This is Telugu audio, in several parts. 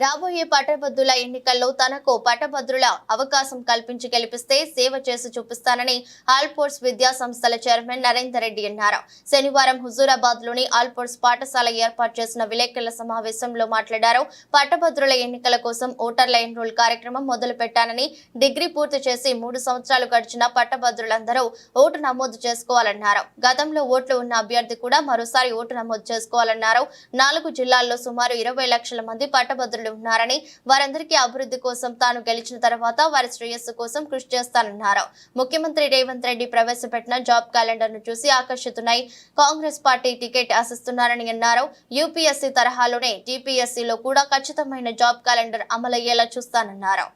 రాబోయే పట్టభద్రుల ఎన్నికల్లో తనకు పట్టభద్రుల అవకాశం కల్పించి గెలిపిస్తే సేవ చేసి చూపిస్తానని ఆల్పోర్ట్స్ విద్యా సంస్థల చైర్మన్ నరేందర్ రెడ్డి అన్నారు. శనివారం హుజూరాబాద్లోని ఆల్పోర్ట్స్ పాఠశాల ఏర్పాటు చేసిన విలేకరుల సమావేశంలో మాట్లాడారు. పట్టభద్రుల ఎన్నికల కోసం ఓటర్ల ఎన్రోల్ కార్యక్రమం మొదలు పెట్టానని డిగ్రీ పూర్తి చేసి మూడు సంవత్సరాలు గడిచిన పట్టభద్రులందరూ ఓటు నమోదు చేసుకోవాలన్నారు. గతంలో ఓట్లు ఉన్న అభ్యర్థి కూడా మరోసారి ఓటు నమోదు చేసుకోవాలన్నారు. నాలుగు జిల్లాల్లో సుమారు ఇరవై లక్షల మంది పట్టభద్రులు ఉన్నారని వారందరికీ అభివృద్ధి కోసం తాను గెలిచిన తర్వాత వారి శ్రేయస్సు కోసం కృషి చేస్తానన్నారు. ముఖ్యమంత్రి రేవంత్ రెడ్డి ప్రవేశపెట్టిన జాబ్ క్యాలెండర్ను చూసి ఆకర్షితున్నాయి కాంగ్రెస్ పార్టీ టికెట్ ఆశిస్తున్నారని అన్నారు. యూపీఎస్సీ తరహాలోనే టీపీఎస్సీలో కూడా ఖచ్చితమైన జాబ్ క్యాలెండర్ అమలయ్యేలా చూస్తానన్నారు.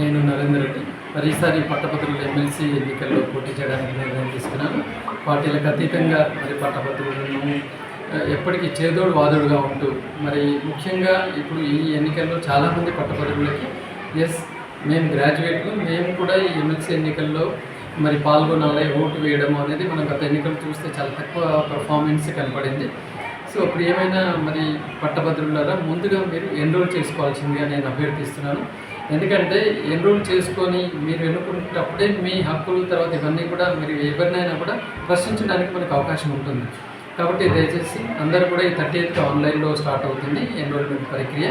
నేను నరేంద్ర రెడ్డి. మరి పట్టభద్రుల ఎమ్మెల్సీ ఎన్నికల్లో పోటీ చేయడానికి నిర్ణయం తీసుకున్నాను. పార్టీలకు అతీతంగా మరి పట్టభద్రులను ఎప్పటికీ చేదోడు వాదోడుగా ఉంటూ మరి ముఖ్యంగా ఇప్పుడు ఈ ఎన్నికల్లో చాలామంది పట్టభద్రులకి ఎస్ మేము గ్రాడ్యుయేట్లు మేము కూడా ఈ ఎమ్మెల్సీ ఎన్నికల్లో మరి పాల్గొనాలి ఓటు వేయడం అనేది మనం గత ఎన్నికలు చూస్తే చాలా తక్కువ పర్ఫార్మెన్స్ కనపడింది. సో ఇప్పుడు ఏమైనా మరి పట్టభద్రులారా ముందుగా మీరు ఎన్రోల్ చేసుకోవాల్సిందిగా నేను అభ్యర్థిస్తున్నాను. ఎందుకంటే ఎన్రోల్ చేసుకొని మీరు ఎన్నుకునేటప్పుడే మీ హక్కులు తర్వాత ఇవన్నీ కూడా మీరు ఎవరినైనా కూడా ప్రశ్నించడానికి మనకు అవకాశం ఉంటుంది. కాబట్టి దయచేసి అందరూ కూడా ఈ థర్టీ ఎయిత్ ఆన్లైన్లో స్టార్ట్ అవుతుంది ఎన్రోల్మెంట్ ప్రక్రియ.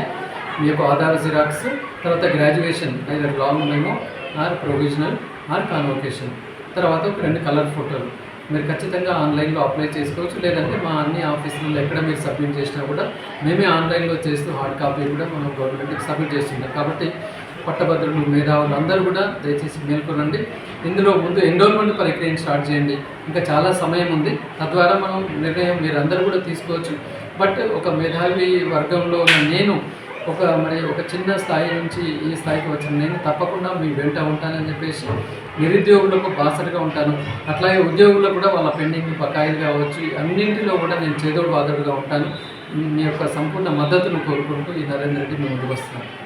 మీ యొక్క ఆధార్ జిరాక్స్ తర్వాత graduation either long memo or provisional or convocation తర్వాత ఒక రెండు కలర్ ఫోటోలు. మీరు ఖచ్చితంగా ఆన్లైన్లో అప్లై చేసుకోవచ్చు. లేదంటే మా అన్ని ఆఫీసులలో ఎక్కడ మీరు సబ్మిట్ చేసినా కూడా మేమే ఆన్లైన్లో చేస్తూ హార్డ్ కాపీ కూడా మనం గవర్నమెంట్కి సబ్మిట్ చేస్తున్నాం కాబట్టి పట్టభద్రులు మేధావులు అందరూ కూడా దయచేసి మేల్కొనండి. ఇందులో ముందు ఎన్రోల్మెంట్ ప్రక్రియను స్టార్ట్ చేయండి. ఇంకా చాలా సమయం ఉంది. తద్వారా మనం నిర్ణయం మీరు అందరూ కూడా తీసుకోవచ్చు. బట్ ఒక మేధావి వర్గంలో ఉన్న నేను ఒక మరి ఒక చిన్న స్థాయి నుంచి ఈ స్థాయికి వచ్చిన. నేను తప్పకుండా మీ వెంట ఉంటానని చెప్పేసి నిరుద్యోగులకు బాసటగా ఉంటాను. అట్లాగే ఉద్యోగులకు కూడా వాళ్ళ పెండింగ్ బకాయిలు కావచ్చు అన్నింటిలో కూడా నేను చేదోడు బాధడుగా ఉంటాను. మీ యొక్క సంపూర్ణ మద్దతును కోరుకుంటూ ఈ నరేంద్ర రెడ్డి మీ ముందుకు వస్తున్నాను.